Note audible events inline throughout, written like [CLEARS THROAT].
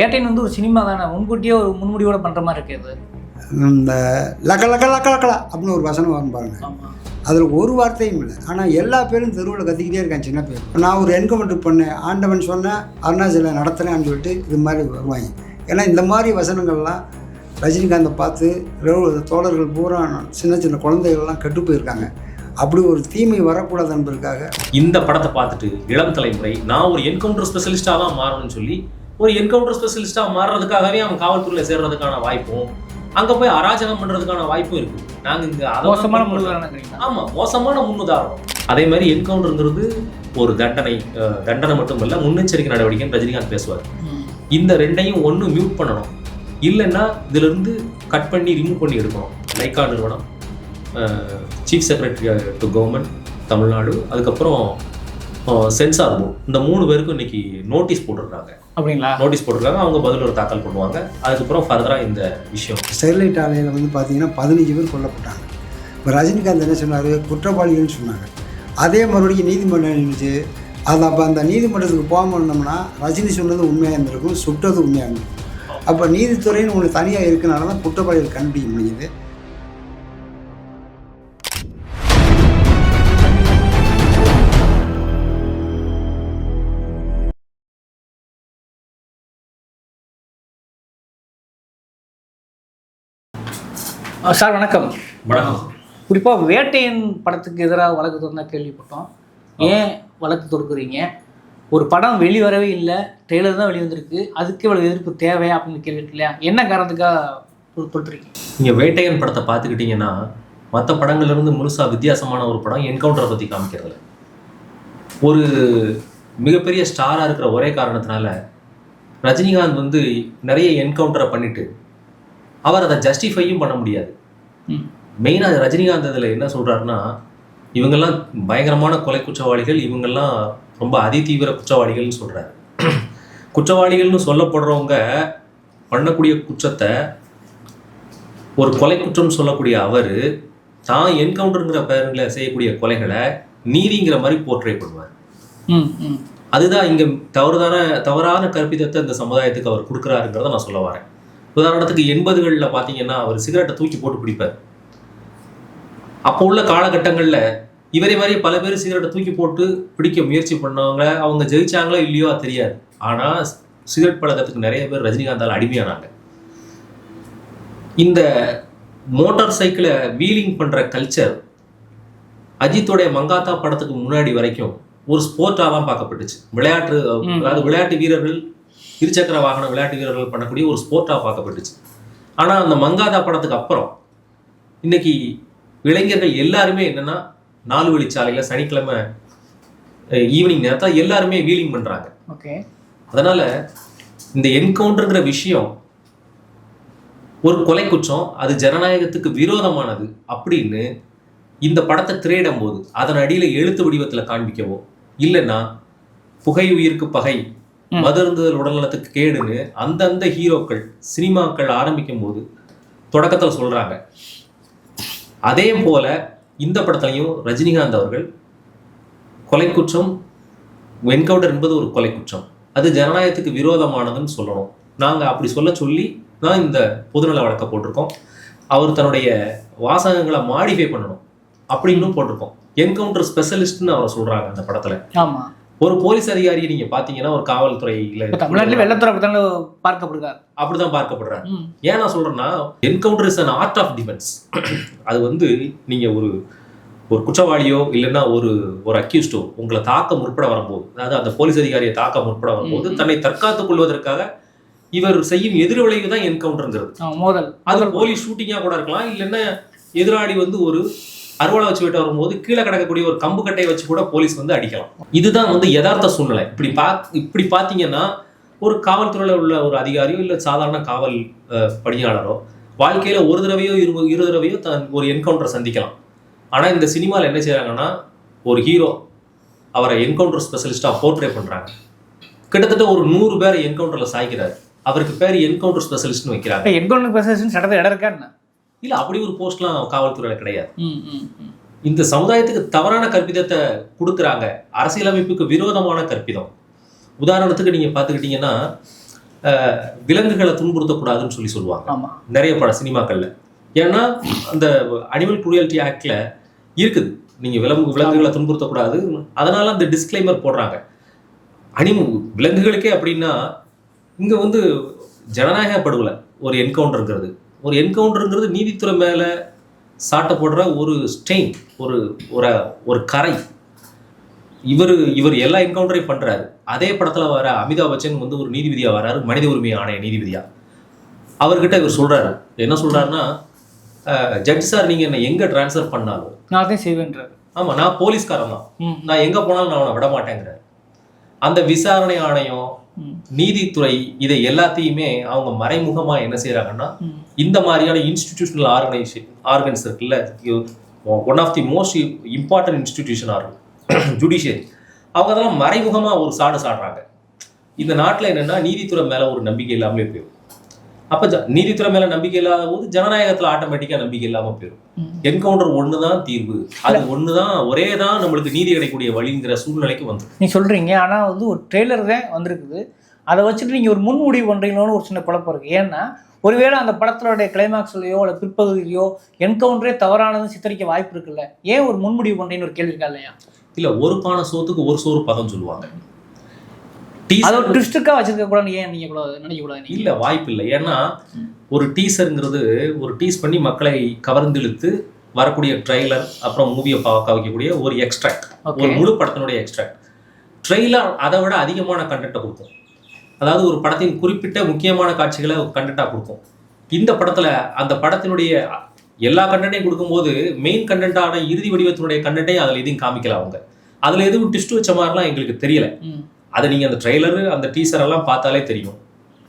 வேட்டைன் வந்து ஒரு சினிமா தானே? முன்கூட்டியே ஒரு முன்முடிவோட பண்ற மாதிரி இருக்கு இது. இந்த லக்க லக்க லக்க லக்கலா அப்படின்னு ஒரு வசனம் வரும் பாருங்க. அதில் ஒரு வார்த்தையும் இல்லை. ஆனால் எல்லா பேரும் தெருவில் கத்திக்கிட்டே இருக்கான் சின்ன பேர். நான் ஒரு என்கவுண்டர் பண்ணேன். ஆண்டவன் சொன்னேன் அருணாச்சல நடத்துகிறேன்னு சொல்லிட்டு இது மாதிரி வருவாங்க. ஏன்னா இந்த மாதிரி வசனங்கள்லாம் ரஜினிகாந்தை பார்த்து தோழர்கள் பூரா சின்ன சின்ன குழந்தைகள்லாம் கெட்டு போயிருக்காங்க. அப்படி ஒரு தீமை வரக்கூடாது என்பதற்காக இந்த படத்தை பார்த்துட்டு இளம் தலைமுறை நான் ஒரு என்கவுண்டர் ஸ்பெஷலிஸ்டாக தான் மாறணும்னு சொல்லி ஒரு என்கவுண்டர் ஸ்பெஷலிஸ்டாக மாறுறதுக்காகவே அவன் காவல்துறையில் சேர்றதுக்கான வாய்ப்பும் அங்கே போய் அராஜகம் பண்ணுறதுக்கான வாய்ப்பும் இருக்கு. நாங்கள் இங்கே மோசமான முன்னுதாரணம் ஆமா மோசமான முன்னுதாரணம். அதே மாதிரி என்கவுண்டருங்கிறது ஒரு தண்டனை தண்டனை மட்டும் இல்ல முன்னெச்சரிக்கை நடவடிக்கைன்னு ரஜினிகாந்த் பேசுவார். இந்த ரெண்டையும் ஒன்று மியூட் பண்ணணும். இல்லைன்னா இதுல இருந்து கட் பண்ணி ரிமூவ் பண்ணி எடுக்கணும். லைக்கா நிறுவனம் chief secretary to government Tamil Nadu அதுக்கப்புறம் சென்சார் போர்டு இந்த மூணு பேருக்கும் இன்னைக்கு நோட்டீஸ் போட்டிருக்காங்க. அப்படிங்களா? நோட்டீஸ் போட்டிருக்காங்க. அவங்க பதில் ஒரு தாக்கல் பண்ணுவாங்க. அதுக்கப்புறம் ஃபர்தராக இந்த விஷயம். ஸ்டெர்லைட் ஆலையில் வந்து பார்த்தீங்கன்னா பதினஞ்சு பேர் கொல்லப்பட்டாங்க. இப்போ ரஜினிகாந்த் என்ன சொன்னார்? குற்றவாளிகள்னு சொன்னாங்க. அதே மறுபடியும் நீதிமன்றம் இருந்துச்சு அது அப்போ அந்த நீதிமன்றத்துக்கு போகாமல் இருந்தோம்னா ரஜினி சொன்னது உண்மையாக இருந்திருக்கும் சுட்டது உண்மையாக இருந்திருக்கும். அப்போ நீதித்துறைன்னு ஒன்று தனியாக இருக்கனால தான் குற்றவாளிகள் கண்டுபிடிக்க முடியுது. சார் வணக்கம். வணக்கம். குறிப்பா வேட்டையன் படத்துக்கு எதிராக வழக்கு தொடர்ந்தா கேள்விப்பட்டோம். ஏன் வழக்கு தொடுக்குறீங்க? ஒரு படம் வெளிவரவே இல்லை ட்ரெய்லர் தான் வெளிவந்திருக்கு அதுக்கு இவ்வளவு எதிர்ப்பு தேவை அப்படின்னு கேள்வி இல்லையா? என்ன காரணத்துக்காக தொ- தொடுத்துறீங்க நீங்கள் வேட்டையன் படத்தை பார்த்துக்கிட்டிங்கன்னா மற்ற படங்கள்ல இருந்து முழுசா வித்தியாசமான ஒரு படம் என்கவுண்டரை பற்றி காமிக்கிறதுல. ஒரு மிகப்பெரிய ஸ்டாராக இருக்கிற ஒரே காரணத்தினால ரஜினிகாந்த் வந்து நிறைய என்கவுண்டரை பண்ணிட்டு அவர் அதை ஜஸ்டிஃபையும் பண்ண முடியாது. மெயினாக ரஜினிகாந்த் அதில் என்ன சொல்கிறாருன்னா இவங்கெல்லாம் பயங்கரமான கொலை குற்றவாளிகள் இவங்கெல்லாம் ரொம்ப அதிதீவிர குற்றவாளிகள்னு சொல்கிறாரு [CLEARS THROAT] குற்றவாளிகள்னு சொல்லப்படுறவங்க பண்ணக்கூடிய குற்றத்தை ஒரு கொலை குற்றம் சொல்லக்கூடிய அவர் தான் என்கவுண்டருங்கிற பேருங்கள செய்யக்கூடிய கொலைகளை நீதிங்கிற மாதிரி போர்ட்ரே பண்ணுவார். ம் ம். அதுதான் இங்க தவறுதான தவறான கற்பிதத்தை இந்த சமுதாயத்துக்கு அவர் கொடுக்குறாருங்கிறத நான் சொல்ல வரேன். உதாரணத்துக்கு எண்பதுகளில் பார்த்தீங்கன்னா அவர் சிகரெட்டை தூக்கி போட்டு பிடிப்பார் அப்போ உள்ள காலகட்டங்களில் இவரே மாதிரி பல பேர் சிகரெட்டை தூக்கி போட்டு பிடிக்க முயற்சி பண்ணவங்க அவங்க ஜெயிச்சாங்களோ இல்லையோ தெரியாது. ஆனால் சிகரெட் பழக்கத்துக்கு நிறைய பேர் ரஜினிகாந்தால் அடிமையானாங்க. இந்த மோட்டார் சைக்கிளை வீலிங் பண்ற கல்ச்சர் அஜித்தோடைய மங்காத்தா படத்துக்கு முன்னாடி வரைக்கும் ஒரு ஸ்போர்ட்டாக தான் பார்க்கப்பட்டுச்சு. விளையாட்டு. அதாவது விளையாட்டு வீரர்கள் இருசக்கர வாகன விளையாட்டு வீரர்கள் பண்ணக்கூடிய ஒரு ஸ்போர்ட்டாக பார்க்கப்பட்டுச்சு. ஆனால் அந்த மங்காதா படத்துக்கு அப்புறம் இன்னைக்கு இளைஞர்கள் எல்லாருமே என்னன்னா நாலு வழிச்சாலையில் சனிக்கிழமை ஈவினிங் நேரத்தில் எல்லாருமே வீலிங் பண்ணுறாங்க ஓகே அதனால இந்த என்கவுண்டர்ங்கிற விஷயம் ஒரு கொலை குற்றம் அது ஜனநாயகத்துக்கு விரோதமானது அப்படின்னு இந்த படத்தை திரையிடும் போது அதன் அடியில எழுத்து வடிவத்துல காண்பிக்கவோ இல்லைன்னா புகை உயிருக்கு பகை ம். மதருந்துதல் உடல்நலத்துக்கு கேடுன்னு அந்தந்த ஹீரோக்கள் சினிமாக்கள் ஆரம்பிக்கும் போது தொடக்கத்தில் சொல்றாங்க. அதே போல இந்த படத்துலையும் ரஜினிகாந்த் அவர்கள் கொலை குற்றம் என்கவுண்டர் என்பது ஒரு கொலை குற்றம் அது ஜனநாயகத்துக்கு விரோதமானதுன்னு சொல்லணும். நாங்கள் அப்படி சொல்ல சொல்லி தான் இந்த பொதுநல வழக்கை போட்டிருக்கோம். அவர் தன்னுடைய வாசகங்களை மாடிஃபை பண்ணணும். அப்படின்னு போட்டிருக்கோம். என்கவுண்டர் ஸ்பெஷலிஸ்ட்னு அவரை சொல்றாங்க அந்த படத்துல. ஆமா. ஒரு போலீஸ் அதிகாரியை நீங்க பாத்தீங்கன்னா ஒரு காவல்துறையில தமிழ்நாட்டில் வெள்ளத்துறை அப்படித்தானே பார்க்கப்படுறார். அப்படிதான் பார்க்கப்படுறாரு. ஏன் நான் சொல்றேன்னா encounter is an art of defence அது வந்து நீங்க ஒரு ஒரு குற்றவாளியோ இல்லைன்னா ஒரு ஒரு அக்யூஸ்டோ உங்களை தாக்க முற்பட வரும்போது அதாவது அந்த போலீஸ் அதிகாரியை தாக்க முற்பட வரும்போது. தன்னை தற்காத்துக் கொள்வதற்காக இவர் செய்யும் எதிர்விளைவு தான் என்கவுண்டர்ங்கிறது மோதல். அது போலீஸ் ஷூட்டிங்கா கூட இருக்கலாம் இல்லைன்னா எதிராளி வந்து ஒரு அறுவலை வச்சு விட்டு வரும்போது கீழே கிடக்கக்கூடிய ஒரு கம்பு கட்டையை வச்சு கூட போலீஸ் வந்து அடிக்கலாம். இதுதான் வந்து யதார்த்த சூழ்நிலை. இப்படி பா இப்படி பார்த்தீங்கன்னா ஒரு காவல்துறையில் உள்ள ஒரு அதிகாரியோ இல்லை சாதாரண காவல் பணியாளரோ வாழ்க்கையில் ஒரு தடவையோ இரு இரு தடவையோ தன் ஒரு என்கவுண்டர் சந்திக்கலாம். ஆனால் இந்த சினிமாவில் என்ன செய்கிறாங்கன்னா ஒரு ஹீரோ அவரை என்கவுண்டர் ஸ்பெஷலிஸ்டா போர்ட்ரே பண்ணுறாங்க கிட்டத்தட்ட ஒரு நூறு பேர் என்கவுண்டரில் சாய்க்கிறார். அவருக்கு பேர் என்கவுண்டர் ஸ்பெஷலிஸ்ட்னு வைக்கிறாங்க. என்கவுண்டர் ஸ்பெஷலிஸ்ட்னு சட்டத்தை இடம் இருக்கா என்ன? இல்ல அப்படி ஒரு போஸ்ட்லாம் காவல்துறையில கிடையாது. இந்த சமுதாயத்துக்கு தவறான கற்பிதத்தை கொடுக்குறாங்க. அரசியலமைப்புக்கு விரோதமான கற்பிதம். உதாரணத்துக்கு நீங்க பார்த்துக்கிட்டீங்கன்னா விலங்குகளை துன்புறுத்தக்கூடாதுன்னு சொல்லி சொல்லுவாங்க. நிறைய பட சினிமாக்கள்ல. ஏன்னா அந்த அனிமல் குரியல்டி ஆக்ட்ல இருக்குது. நீங்க விலங்கு விலங்குகளை துன்புறுத்தக்கூடாது. அதனால அந்த டிஸ்க்ளைமர் போடுறாங்க. அனிம விலங்குகளுக்கே அப்படின்னா இங்க வந்து ஜனநாயக படுகொலை ஒரு என்கவுண்டருங்கிறது ஒரு என்கவுண்டருங்கிறது நீதித்துறை மேல சாட்டப்படுற ஒரு ஸ்டெயின் ஒரு ஒரு ஒரு கரை. இவர் இவர் எல்லா என்கவுண்டரையும் பண்றாரு. அதே படத்துல வர அமிதாப் பச்சன் வந்து ஒரு நீதிபதியா வராரு மனித உரிமை ஆணைய நீதிபதியா. அவர்கிட்ட இவர் சொல்றாரு. என்ன சொல்றாருன்னா ஜட்ஜ் சார் நீங்க என்ன எங்க டிரான்ஸ்ஃபர் பண்ணாலும் நான் அதையும் செய்வேன்றாரு. ஆமா நான் போலீஸ்காரன் தான். நான் எங்க போனாலும் நான் அவனை விட மாட்டேங்கிறார் அந்த விசாரணை ஆணையம். நீதித்துறை இதை எல்லாத்தையுமே அவங்க மறைமுகமா என்ன செய்றாங்கன்னா ம். இந்த மாதிரியான இன்ஸ்டிடியூஷனல் ஆர்கனைசேஷன் ஆர்கன்ஸ் இருக்குல்ல one of the most important institution ஆகும் ஜுடிஷியரி அவங்க அதெல்லாம் மறைமுகமா ஒரு சாடு சாடுறாங்க. இந்த நாட்டுல என்னன்னா நீதித்துறை மேல ஒரு நம்பிக்கை இல்லாமலே போயிடும். அப்ப நீதித்துறை மேல நம்பிக்கை இல்லாத போது ஜனநாயகத்துல ஆட்டோமேட்டிக்கா நம்பிக்கை இல்லாம போயிடும். என்கவுண்டர் ஒண்ணுதான் தீர்வு. அது ஒண்ணுதான் ஒரே தான் நம்மளுக்கு நீதி கிடைக்கக்கூடிய வழிங்கிற சூழ்நிலைக்கு வந்துடும் நீ சொல்றீங்க ஆனா வந்து ஒரு ட்ரெய்லர் தான் வந்திருக்குது. அதை வச்சுட்டு நீங்க ஒரு முன் முடிவு பண்றீங்களோன்னு ஒரு சின்ன குழப்பம் இருக்கு. ஏன்னா ஒருவேளை அந்த படத்தோட கிளைமாக்ஸ்லயோ அல்ல பிற்பகுதியிலையோ என்கவுண்டரே தவறானதுன்னு சித்தரிக்க வாய்ப்பு இருக்குல்ல? ஏன் ஒரு முன்முடிவு பண்றீங்கன்னு ஒரு கேள்வி இருக்கா இல்லையா? இல்ல ஒரு பானை சோத்துக்கு ஒரு சோறு பதம் சொல்லுவாங்க. அதை ஒரு ட்விஸ்டுக்கா வச்சிருக்க கூடாதுன்னு ஏன் நீங்க கூடாது நினைக்க கூடாது இல்ல வாய்ப்பு இல்லை. ஏன்னா ஒரு டீசருங்கிறது ஒரு டீஸ் பண்ணி மக்களை கவர்ந்திழுத்து வரக்கூடிய ட்ரெய்லர் அப்புறம் மூவியை பார்க்க வைக்கக்கூடிய ஒரு எக்ஸ்ட்ராக்ட் ஒரு முழு படத்தினுடைய எக்ஸ்ட்ராக்ட் ட்ரெய்லர் அதை விட அதிகமான கண்டென்ட்டை கொடுக்கும். அதாவது ஒரு படத்தின் குறிப்பிட்ட முக்கியமான காட்சிகளை கண்டென்ட்டாக கொடுக்கும். இந்த படத்துல அந்த படத்தினுடைய எல்லா கண்டென்ட்டையும் கொடுக்கும்போது மெயின் கண்டென்ட்டான இறுதி வடிவத்தினுடைய கண்டென்ட்டையும் அதில் எதையும் காமிக்கல அவங்க. அதில் எதுவும் ட்விஸ்ட் வச்ச மாதிரிலாம் எங்களுக்கு தெரியல. அதை நீங்கள் அந்த ட்ரெய்லரு அந்த டீசர் எல்லாம் பார்த்தாலே தெரியும்.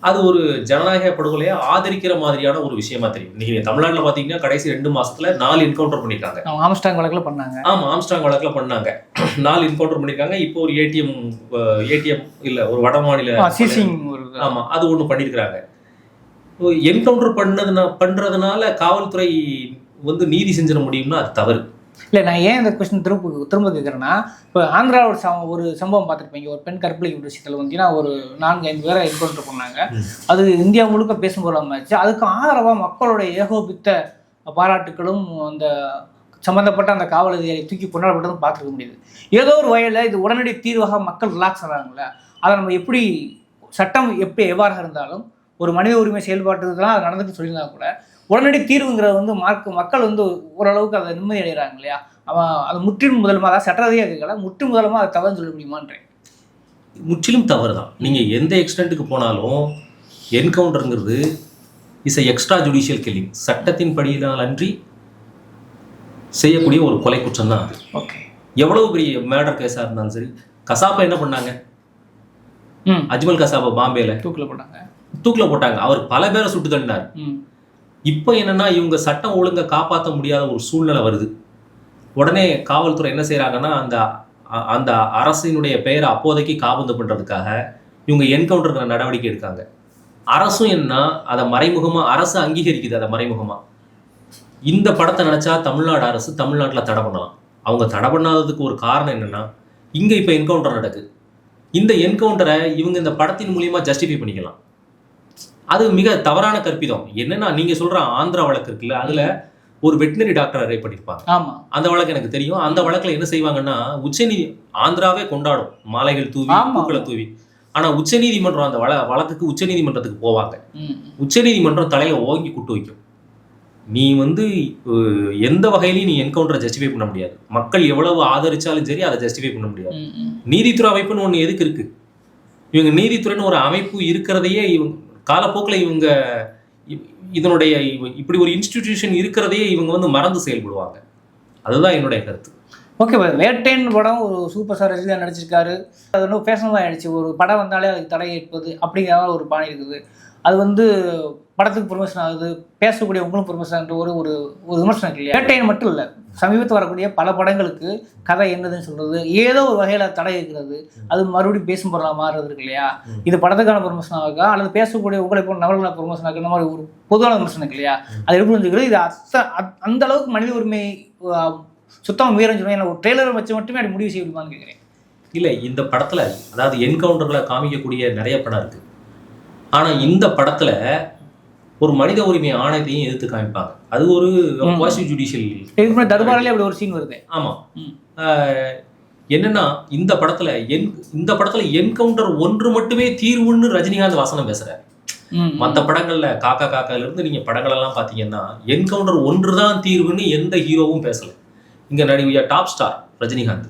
அது ஒரு ஜனநாயக படுகொலையை ஆதரிக்கிற மாதிரியான ஒரு விஷயமா தெரியும். நீங்க தமிழ்நாட்டில் பார்த்தீங்கன்னா கடைசி ரெண்டு மாசத்துல நாலு என்கவுண்டர் பண்ணியிருக்காங்க அவங்க ஆம்ஸ்டாங் வழக்குல பண்ணாங்க. ஆமா ஆம்ஸ்டாங் வழக்குல பண்ணாங்க. [CLEARS THROAT] நாலு என்கவுண்டர் பண்ணியிருக்காங்க இப்போ ஒரு ஏடிஎம் ஏடிஎம் இல்ல ஒரு வட மாநில ஆமா அது ஒண்ணு பண்ணியிருக்கிறாங்க என்கவுண்டர் பண்ணதுனா பண்றதுனால காவல்துறை வந்து நீதி செஞ்சிட முடியும்னா அது தவறு. இல்லை நான் ஏன் இந்த கொஸ்டின் திரும்ப திரும்ப கேட்குறேன்னா இப்போ ஆந்திரா ஒரு சம ஒரு சம்பவம் பார்த்துருப்பீங்க. ஒரு பெண் கற்பழிப்பு விஷயத்தில் வந்துன்னா ஒரு நான்கு ஐந்து பேரை என்கவுண்டர் பண்ணாங்க. அது இந்தியா முழுக்க பேசும் பொருளாமாச்சு அதுக்கு ஆதரவாக மக்களுடைய ஏகோபித்த பாராட்டுகளும் அந்த சம்மந்தப்பட்ட அந்த காவல் அதிகாரி தூக்கி கொண்டாடப்பட்டதும் பார்த்துருக்க முடியுது. ஏதோ ஒரு வகையில் இது உடனடி தீர்வாக மக்கள் ரிலாக்ஸ் ஆகிறாங்களே அதை நம்ம எப்படி சட்டம் எப்படி எவ்வாறாக இருந்தாலும் ஒரு மனித உரிமை செயல்பாட்டுக்கு தான் அது நடந்துட்டு சொல்லியிருந்தா கூட உடனடி தீர்வுங்கிறது வந்து மார்க் மக்கள் வந்து ஓரளவுக்கு அதை நிம்மதி அடைகிறாங்க இல்லையா? அவன் அது முற்றிலும் முதலமாக அதாவது சட்டரீதியாக கேட்கல முற்று முதலமாக அதை தவறுன்னு சொல்ல முடியுமான்றேன் முற்றிலும் தவறு தான் நீங்க எந்த எக்ஸ்டென்ட்டுக்கு போனாலும் என்கவுண்டருங்கிறது is a extra judicial killing சட்டத்தின் படியினால் அன்றி செய்யக்கூடிய ஒரு கொலை குற்றம் தான் அது. ஓகே எவ்வளவு பெரிய மேர்டர் கேஸாக இருந்தாலும் சரி கசாப்பை என்ன பண்ணாங்க? ம். அஜ்மல் கசாப்பை பாம்பேல தூக்கில் போட்டாங்க. தூக்கில் போட்டாங்க. அவர் பல பேரை சுட்டு தள்ளினார் ம். இப்போ என்னன்னா இவங்க சட்டம் ஒழுங்கை காப்பாற்ற முடியாத ஒரு சூழ்நிலை வருது. உடனே காவல்துறை என்ன செய்கிறாங்கன்னா அந்த அ- அந்த அரசினுடைய பெயரை அப்போதைக்கு காபந்து பண்ணுறதுக்காக இவங்க என்கவுண்டர் நடவடிக்கை எடுக்காங்க. அரசும் என்ன அதை மறைமுகமாக அரசு அங்கீகரிக்குது அதை மறைமுகமாக இந்த படத்தை நினச்சா தமிழ்நாடு அரசு தமிழ்நாட்டில் தடை பண்ணலாம். அவங்க தடை பண்ணாததுக்கு ஒரு காரணம் என்னன்னா இங்கே இப்போ என்கவுண்டர் நடக்குது. இந்த என்கவுண்டரை இவங்க இந்த படத்தின் மூலியமாக ஜஸ்டிஃபை பண்ணிக்கலாம். அது மிக தவறான கற்பிதம். என்னன்னா நீங்க சொல்ற ஆந்திரா வழக்கு இருக்குல்ல அதுல ஒரு வெட்டினரி டாக்டர் அரெஸ்ட் பண்ணிருப்பாங்க. ஆமாம் அந்த வழக்கு எனக்கு தெரியும். அந்த வழக்குல என்ன செய்வாங்கன்னா உச்சநீதி ஆந்திராவே கொண்டாடும். மாலைகள் தூவி ஆமா. பூக்களை தூவி. ஆனா உச்சநீதிமன்றம் அந்த வழ வழக்குக்கு உச்சநீதிமன்றத்துக்கு போவாங்க. ம். உச்சநீதிமன்றம் தலையில ஓங்கி குட்டு வைக்கும். நீ வந்து எந்த வகையிலையும் நீ என்கவுண்டரை ஜஸ்டிஃபை பண்ண முடியாது. மக்கள் எவ்வளவு ஆதரிச்சாலும் சரி அதை ஜஸ்டிஃபை பண்ண முடியாது. நீதித்துறை அமைப்புன்னு ஒன்று எதுக்கு இருக்கு? இவங்க நீதித்துறைன்னு ஒரு அமைப்பு இருக்கிறதையே இவங்க காலப்போக்கில் இவங்க இதனுடைய இப்படி ஒரு இன்ஸ்டிடியூஷன் இருக்கிறதையே இவங்க வந்து மறந்து செயல்படுவாங்க. அதுதான் என்னுடைய கருத்து. ஓகே வேட்டைன் படம் ஒரு சூப்பர் ஸ்டார் ரஜினி நடிச்சிருக்காரு. அது இன்னும் ஃபேஷனமாக ஆயிடுச்சு. ஒரு படம் வந்தாலே அதுக்கு தடை ஏற்பது அப்படிங்கிற ஒரு பாணி இருக்குது. அது வந்து படத்துக்கு ப்ரொமோஷன் ஆகுது பேசக்கூடிய உங்களும் ப்ரொமோஷன் ஒரு ஒரு ஒரு விமர்சனம் இல்லையா? வேட்டையன் மட்டும் இல்லை. சமீபத்தில் வரக்கூடிய பல படங்களுக்கு கதை என்னதுன்னு சொல்றது ஏதோ ஒரு வகையில் தடை இருக்கிறது. அது மறுபடியும் பேசும் பொருளாக மாறுறது இருக்கு இல்லையா. இது படத்துக்கான ப்ரொமோஷன் ஆகுதா அல்லது பேசக்கூடிய உங்களை போன்ற நபர்களான ப்ரொமோஷன் இந்த மாதிரி ஒரு பொதுவான விமர்சனம் இருக்கு இல்லையா? அது எப்படி புரிஞ்சுக்கிறது? இது அத்த அத்- அந்த அளவுக்கு மனித உரிமை சுத்தமாக மீறன்னு சொன்னா ஒரு ட்ரெய்லரை வச்சு மட்டுமே அப்படி முடிவு செய்ய முடியுமான்னு கேட்குறேன் இல்லை இந்த படத்துல அதாவது என்கவுண்டர்களை காமிக்கக்கூடிய நிறைய படம் இருக்கு. ஆனா இந்த படத்துல ஒரு மனித உரிமை ஆணையத்தையும் எதிர்த்து காமிப்பாங்க. அது ஒரு. பாசிட்டிவ் ஜுடிஷியல் இதுக்கு தர்பாரிலே அப்படி ஒரு சீன் வருது. ஆமா. ம். ஆஹ் என்னன்னா இந்த படத்துல என் இந்த படத்துல என்கவுண்டர் ஒன்று மட்டுமே தீர்வுன்னு ரஜினிகாந்த் வசனம் பேசுறாரு. மற்ற படங்கள்ல காக்கா காக்கால இருந்து நீங்க படங்கள் எல்லாம் பாத்தீங்கன்னா என்கவுண்டர் ஒன்று தான் தீர்வுன்னு எந்த ஹீரோவும் பேசல. இங்க நடிகை டாப் ஸ்டார் ரஜினிகாந்த்.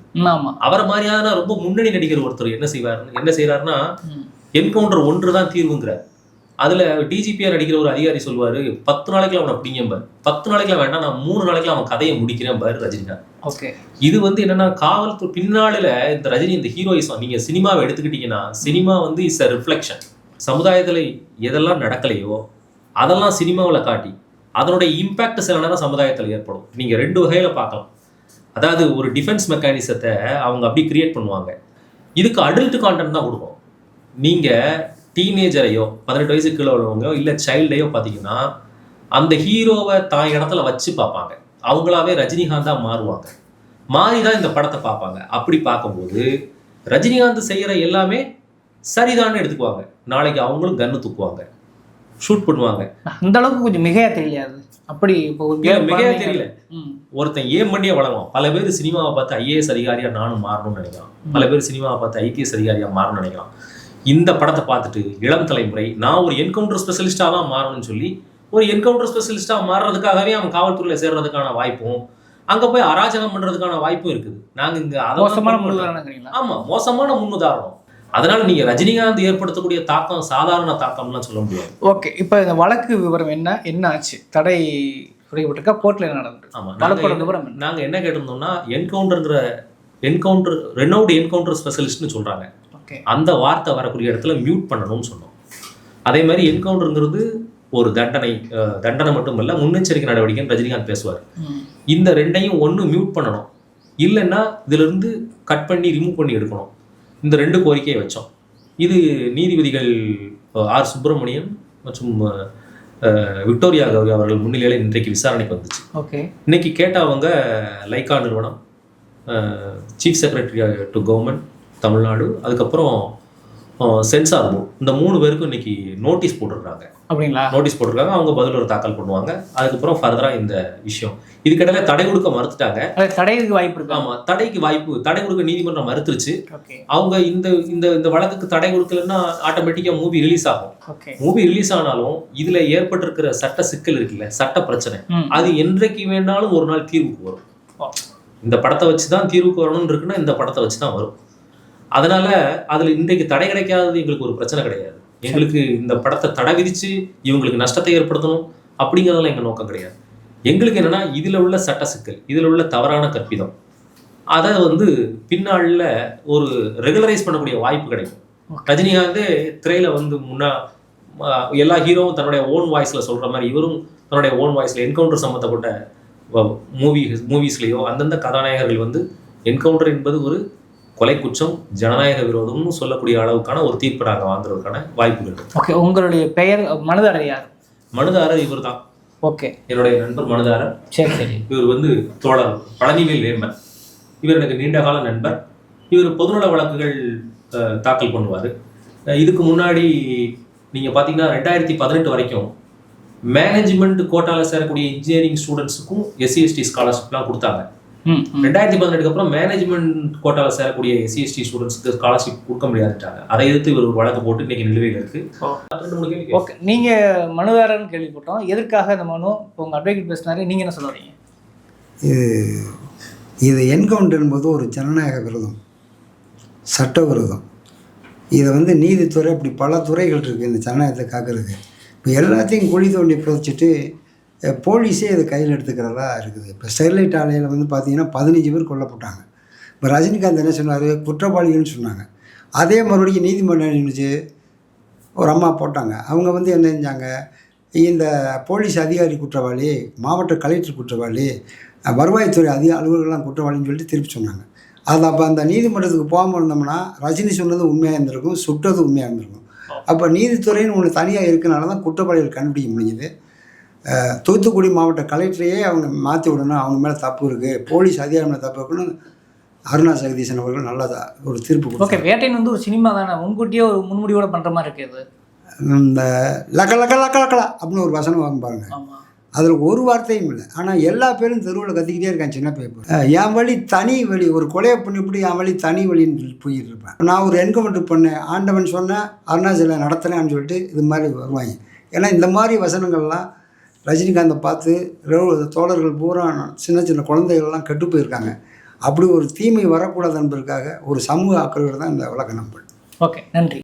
அவரை மாதிரியான ரொம்ப முன்னணி நடிகர் ஒருத்தர் என்ன செய்வார் என்ன செய்யறாருன்னா. என்கவுண்டர் ஒன்று தான் தீர்வுங்கிறார். அதுல டிஜிபியா நடிக்கிற ஒரு அதிகாரி சொல்லுவாரு பத்து நாளைக்குல அவனை பிடிங்கம்பார் பத்து நாளைக்குல வேண்டாம் நான் மூணு நாளைக்குல அவன் கதையை முடிக்கிறேன் பாரு ரஜினிகாந்த். ஓகே. இது வந்து என்னன்னா காவல்துறை பின்னாளில் இந்த ரஜினி இந்த ஹீரோயிசம் நீங்க சினிமாவை எடுத்துக்கிட்டீங்கன்னா சினிமா வந்து இஸ் அ ரிஃப்ளெக்ஷன் சமுதாயத்துல எதெல்லாம் நடக்கலையோ அதெல்லாம் சினிமாவில் காட்டி அதனுடைய இம்பாக்ட் சில நேரம் சமுதாயத்தில் ஏற்படும். நீங்க ரெண்டு வகையில பார்க்கலாம். அதாவது ஒரு டிஃபென்ஸ் மெக்கானிசத்தை அவங்க அப்படி கிரியேட் பண்ணுவாங்க. இதுக்கு அடல்ட் கான்டென்ட் தான் கொடுக்கும். நீங்க டீனேஜரையோ பதினெட்டு வயசுக்கு கீழே உள்ளவங்க இல்லை சைல்டையோ பார்த்தீங்கன்னா அந்த ஹீரோவை தான் இடத்துல வச்சு பார்ப்பாங்க. அவங்களாவே ரஜினிகாந்தா மாறுவாங்க. மாறி தான் இந்த படத்தை பார்ப்பாங்க. அப்படி பார்க்கும்போது ரஜினிகாந்த் செய்யற எல்லாமே சரிதான்னு எடுத்துக்குவாங்க. நாளைக்கு அவங்களும் கன்னு தூக்குவாங்க. ஷூட் பண்ணுவாங்க. அந்த அளவுக்கு கொஞ்சம் மிகையா தெரியலையாது அப்படி மிகையா தெரியல. ஒருத்தன் ஏன் பண்ணியே வளருவான். பல பேர் சினிமாவை பார்த்து ஐஏஎஸ் அதிகாரியா நானும் மாறணும்னு நினைக்கிறான். பல பேர் சினிமாவை பார்த்து ஐபிஎஸ் அதிகாரியா மாறணும்னு நினைக்கிறான். இந்த படத்தை பார்த்துட்டு இளம் தலைமுறை நான் ஒரு என்கவுண்டர் ஸ்பெஷலிஸ்டா தான் மாறணும்னு சொல்லி ஒரு என்கவுண்டர் ஸ்பெஷலிஸ்டா மாறுறதுக்காகவே அவன் காவல்துறையில சேர்றதுக்கான வாய்ப்பும் அங்க போய் அராஜகம் பண்றதுக்கான வாய்ப்பும் இருக்குது. நாங்க இங்க மோசமான பண்ண மாட்டோம். முன்னுதாரணங்கிறீங்களா? ஆமா மோசமான முன்னுதாரணம். அதனால நீங்க ரஜினிகாந்த் ஏற்படுத்தக்கூடிய தாக்கம் சாதாரண தாக்கம்லாம் சொல்ல முடியாது. ஓகே இப்போ இந்த வழக்கு விவரம் என்ன என்ன ஆச்சு? தடை குறைக்கப்பட்டிருக்கா கோர்ட்ல என்ன நடந்தது? ஆமா வழக்கோட விவரம் என்ன? நாங்க என்ன கேட்டிருந்தோம்னா என்கவுண்டர்ங்கிற என்கவுண்டர் ரெனவுட் என்கவுண்டர் ஸ்பெஷலிஸ்ட்னு சொல்றாங்க. ஓகே அந்த வார்த்தை வரக்கூடிய இடத்துல மியூட் பண்ணணும்னு சொன்னோம். அதே மாதிரி என்கவுண்டருங்கிறது ஒரு தண்டனை தண்டனை மட்டும் இல்ல முன்னெச்சரிக்கை நடவடிக்கைன்னு ரஜினிகாந்த் பேசுவார். இந்த ரெண்டையும் ஒன்று மியூட் பண்ணணும். இல்லைன்னா இதுல இருந்து கட் பண்ணி ரிமூவ் பண்ணி எடுக்கணும். இந்த ரெண்டு கோரிக்கையை வச்சோம். இது நீதிபதிகள் ஆர் சுப்பிரமணியன் மற்றும் விக்டோரியா கௌரி அவர்கள் முன்னிலையில் இன்றைக்கு விசாரணைக்கு வந்துச்சு. ஓகே இன்னைக்கு கேட்டவங்க லைக்கா நிறுவனம் chief secretary to government Tamil Nadu அதுக்கப்புறம் சென்சார் போர்டு இந்த மூணு பேருக்கும் இன்னைக்கு நோட்டீஸ் போட்டிருக்காங்க. அப்படிங்களா? நோட்டீஸ் போட்டிருக்காங்க. அவங்க பதில் ஒரு தாக்கல் பண்ணுவாங்க. அதுக்கப்புறம் ஃபர்தராக இந்த விஷயம். இதுக்கிடையில தடை கொடுக்க மறுத்துட்டாங்க. தடைக்கு வாய்ப்பு இருக்கா? ஆமா தடைக்கு வாய்ப்பு. தடை கொடுக்க நீதிமன்றம் மறுத்துருச்சு. அவங்க இந்த இந்த இந்த வழக்குக்கு தடை கொடுக்கலன்னா ஆட்டோமேட்டிக்கா மூவி ரிலீஸ் ஆகும். மூவி ரிலீஸ் ஆனாலும் இதுல ஏற்பட்டிருக்கிற சட்ட சிக்கல் இருக்குல்ல சட்ட பிரச்சனை. அது என்றைக்கு வேணாலும் ஒரு நாள் தீர்வுக்கு வரும். இந்த படத்தை வச்சு தான் தீர்வுக்கு வரணும்னு இருக்குன்னா இந்த படத்தை வச்சு தான் வரும். அதனால அதுல இன்றைக்கு தடை கிடைக்காதது எங்களுக்கு ஒரு பிரச்சனை கிடையாது. எங்களுக்கு இந்த படத்தை தடை விதிச்சு இவங்களுக்கு நஷ்டத்தை ஏற்படுத்தணும் அப்படிங்கிறதெல்லாம் எங்க நோக்கம் கிடையாது. எங்களுக்கு என்னன்னா இதுல உள்ள சட்ட சிக்கல் இதுல உள்ள தவறான கற்பிதம். அதை வந்து பின்னாளில் ஒரு ரெகுலரைஸ் பண்ணக்கூடிய வாய்ப்பு கிடைக்கும். ரஜினிகாந்தே திரையில வந்து முன்னா எல்லா ஹீரோவும் தன்னுடைய ஓன் வாய்ஸ்ல சொல்ற மாதிரி இவரும் தன்னுடைய ஓன் வாய்ஸ்ல என்கவுண்டர் சம்மந்தப்பட்ட மூவி மூவிஸ்லேயோ அந்தந்த கதாநாயகர்கள் வந்து என்கவுண்டர் என்பது ஒரு கொலை குற்றம் ஜனநாயக விரோதம்னு சொல்லக்கூடிய அளவுக்கான ஒரு தீர்ப்பு நாங்கள் வாங்குறதுக்கான வாய்ப்புகள் ஓகே உங்களுடைய பெயர் மனதாரர் யார்? மனுதாரர் இவர் தான் ஓகே என்னுடைய நண்பர் மனுதாரர். சரி சரி. இவர் வந்து தோழர் பழனிவேல் வேம்பன். இவர் எனக்கு நீண்ட கால நண்பர். இவர் பொதுநல வழக்குகள் தாக்கல் பண்ணுவார். இதுக்கு முன்னாடி நீங்கள் பார்த்தீங்கன்னா ரெண்டாயிரத்தி பதினெட்டு வரைக்கும் மேனேஜ்மெண்ட் கோட்டால சேரக்கூடிய இன்ஜினியரிங் ஸ்டூடெண்ட்ஸுக்கும் எஸ்சி எஸ்டி ஸ்காலர்ஷிப்லாம் கொடுத்தாங்க. ரெண்டாயிரத்தி பதினெட்டுக்கு அப்புறம் மேனேஜ்மெண்ட் கோட்டால சேரக்கூடிய எஸ்சி எஸ்டி ஸ்டூடெண்ட்ஸ்க்கு ஸ்காலர்ஷிப் கொடுக்க முடியாதுட்டாங்க அதை எதிர்த்து இவர் ஒரு வழக்கு போட்டு இன்னைக்கு நிலுவையில் இருக்கு. ஓ. ரெண்டு மூணு கேள்வி கேட்க- ஓகே நீங்க மனுதாரர்னு கேள்விப்பட்டோம். எதற்காக இந்த மனு? இப்போ உங்க அட்வொகேட் பேசினாரு நீங்க என்ன சொல்ல வரீங்க? இது இது என்கவுண்டர் என்பது ஒரு ஜனநாயக விரோதம் சட்ட விரோதம். இதை வந்து நீதித்துறை அப்படி பல துறைகள் இருக்குது இந்த ஜனநாயகத்தை காக்கிறதுக்கு. இப்போ எல்லாத்தையும் குழி தோண்டி புதைச்சிட்டு போலீஸே இதை கையில் எடுத்துக்கிறதா இருக்குது. இப்போ ஸ்டெர்லைட் ஆலையில் வந்து பார்த்தீங்கன்னா பதினஞ்சு பேர் கொல்லப்பட்டாங்க. இப்போ ரஜினிகாந்த் என்ன சொன்னார்? குற்றவாளிகள்னு சொன்னாங்க. அதே மறுபடியும் நீதிமன்றம் என்ன ஒரு அம்மா போட்டாங்க. அவங்க வந்து என்ன செஞ்சாங்க? இந்த போலீஸ் அதிகாரி குற்றவாளி மாவட்ட கலெக்டர் குற்றவாளி வருவாய்த்துறை அதிக அலுவலர்கள்லாம் குற்றவாளின்னு சொல்லிட்டு திருப்பி சொன்னாங்க. அது அப்போ அந்த நீதிமன்றத்துக்கு போகாமல் இருந்தோம்னா ரஜினி சொன்னது உண்மையாக இருந்திருக்கும் சுட்டது உண்மையாக இருந்திருக்கும். அப்போ நீதித்துறைன்னு ஒன்று தனியாக இருக்கனால தான் குற்றவாளிகள் கண்டுபிடிக்க முடிஞ்சுது. தூத்துக்குடி மாவட்ட கலெக்டரையே அவங்க மாற்றி விடணும். அவங்க மேலே தப்பு இருக்குது போலீஸ் அதிகாரி மேலே தப்பு இருக்குன்னு அருணா ஜெகதீசன் அவர்கள் நல்லதா ஒரு தீர்ப்பு ஓகே கொடுத்தாங்க வேட்டைன் வந்து ஒரு சினிமா தானே? முன்கூட்டியே ஒரு முன்முடிவோட பண்ற மாதிரி இருக்கு இது. இந்த லக்க லக்க லக்க லக்கலா அப்படின்னு ஒரு வசனம் வாங்க பாருங்க. அதில் ஒரு வார்த்தையும் இல்லை. ஆனால் எல்லா பேரும் தெருவில் கத்திக்கிட்டே இருக்கான் சின்ன பையன் என் வழி தனி வழி ஒரு கொலையை பண்ணிவிட்டு என் வழி தனி வழின்னு போயிட்டு இருப்பேன். நான் ஒரு என்கவுண்டர் பண்ணேன். ஆண்டவன் சொன்னேன் அருணாச்சல நடத்துனேன்னு சொல்லிட்டு இது மாதிரி வருவாங்க. ஏன்னா இந்த மாதிரி வசனங்கள்லாம் ரஜினிகாந்தை பார்த்து தோழர்கள் பூரா சின்ன சின்ன குழந்தைகள்லாம் கெட்டு போயிருக்காங்க. அப்படி ஒரு தீமை வரக்கூடாது என்பதற்காக ஒரு சமூக அக்கறையோடு தான் இந்த விளக்க நம்பல். ஓகே நன்றி.